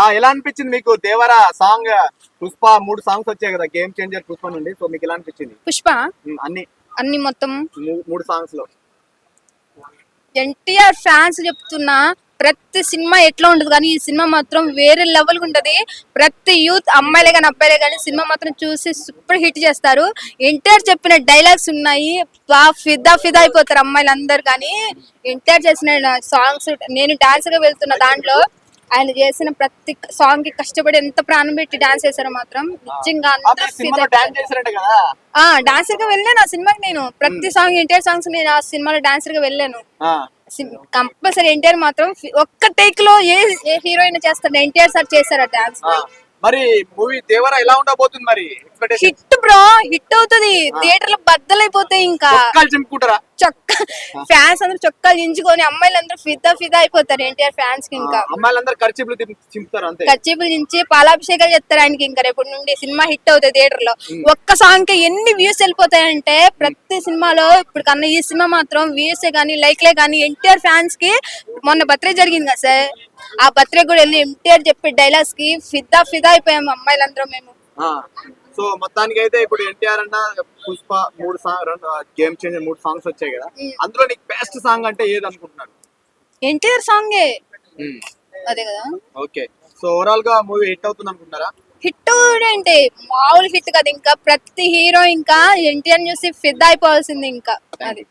ఆ ఎలా అనిపించింది మీకు దేవరా సాంగ్? పుష్ప మూడు సాంగ్స్ వచ్చాయి కదా గేమ్ చేంజర్ పుష్ప నుండి. సో మీకు ఎలా అనిపించింది? పుష్ప? అన్ని. అన్ని మొత్తం. మూడు సాంగ్స్లో. ఎన్టీఆర్ ఫ్యాన్స్ చెప్తున్నా ప్రతి సినిమా ఎట్లా ఉండదు కానీ ఈ సినిమా మాత్రం వేరే లెవెల్ ఉంటది. ప్రతి యూత్ అమ్మాయిలే కానీ అబ్బాయిలే కానీ సినిమా మాత్రం చూసి సూపర్ హిట్ చేస్తారు. ఎన్టీఆర్ చెప్పిన డైలాగ్స్ ఉన్నాయి. ఫిదా ఫిదా అయిపోతారు అమ్మాయిలు అందరు కానీ ఎన్టీఆర్ చేసిన సాంగ్స్ నేను డాన్స్గా వెళ్తున్న దాంట్లో ఆయన చేసిన ప్రతి సాంగ్కి కష్టపడి ఎంత ప్రాణం పెట్టి డాన్స్ చేశారో మాత్రం నిజంగా ఆ, డాన్సర్గా వెళ్ళాను ఆ సినిమాకి నేను. ప్రతి సాంగ్ ఎన్టీఆర్ సాంగ్స్ నేను ఆ సినిమాలో డాన్సర్గా వెళ్ళాను. కంపల్సరీ ఎన్టీఆర్ మాత్రం ఒక్క టేక్లో ఏ ఏ హీరోయిన్ చేస్తాడు. ఎన్టీఆర్ సార్ చేశారు ఆ డాన్స్. మరి మూవీ దేవరా ఎలా ఉండబోతుంది మరి? హిట్ బ్రో హిట్ అవుతుంది. థియేటర్లో బద్దలైపోతాయి ఇంకా. చింపుకుంటారా? చొక్కా ఫ్యాన్స్ అందరూ చొక్కాలు దించుకొని అమ్మాయిలు అందరూ ఫిదా ఫిదా అయిపోతారు ఎన్టీఆర్ ఫ్యాన్స్కి ఇంకా అమ్మాయిలందరూ చింపుతారు అంతే. కచ్చిపులు దించి పాలాభిషేకాలు చేస్తారు ఆయనకి ఇంకా రేపటి నుండి సినిమా హిట్ అవుతుంది థియేటర్లో ఒక్క సాంగ్కి ఎన్ని వ్యూస్ వెళ్ళిపోతాయంటే ప్రతి సినిమాలో ఇప్పుడు కన్నా ఈ సినిమా మాత్రం వ్యూస్ కానీ లైక్లే కానీ ఎన్టీఆర్ ఫ్యాన్స్కి మొన్న బర్త్డే జరిగింది కదా సార్? ఆ బర్త్డే కూడా వెళ్ళి ఎన్టీఆర్ చెప్పే డైలాగ్స్కి ఫిదా ఫిదా అయిపోయాము అమ్మాయిలందరూ మేము. సో మొత్తానికి అయితే ఇప్పుడు ఎన్టీఆర్ అన్న పుష్ప మూడు సాంగ్ గేమ్ చేంజర్ మూడు సాంగ్స్ వచ్చాయి కదా. అందులో నీకు బెస్ట్ సాంగ్ అంటే ఏది అనుకుంటున్నారు ఎన్టీఆర్ సాంగే అదే కదా. ఓకే. సో ఓవరాల్గా మూవీ హిట్ అవుతుంది అనుకుంటారా హిట్ ఏంటి మామూలు హిట్ కదా. ఇంకా ప్రతి హీరో ఇంకా ఎన్టీఆర్ చూసి ఫిదా అయిపోవాల్సింది ఇంకా. అది.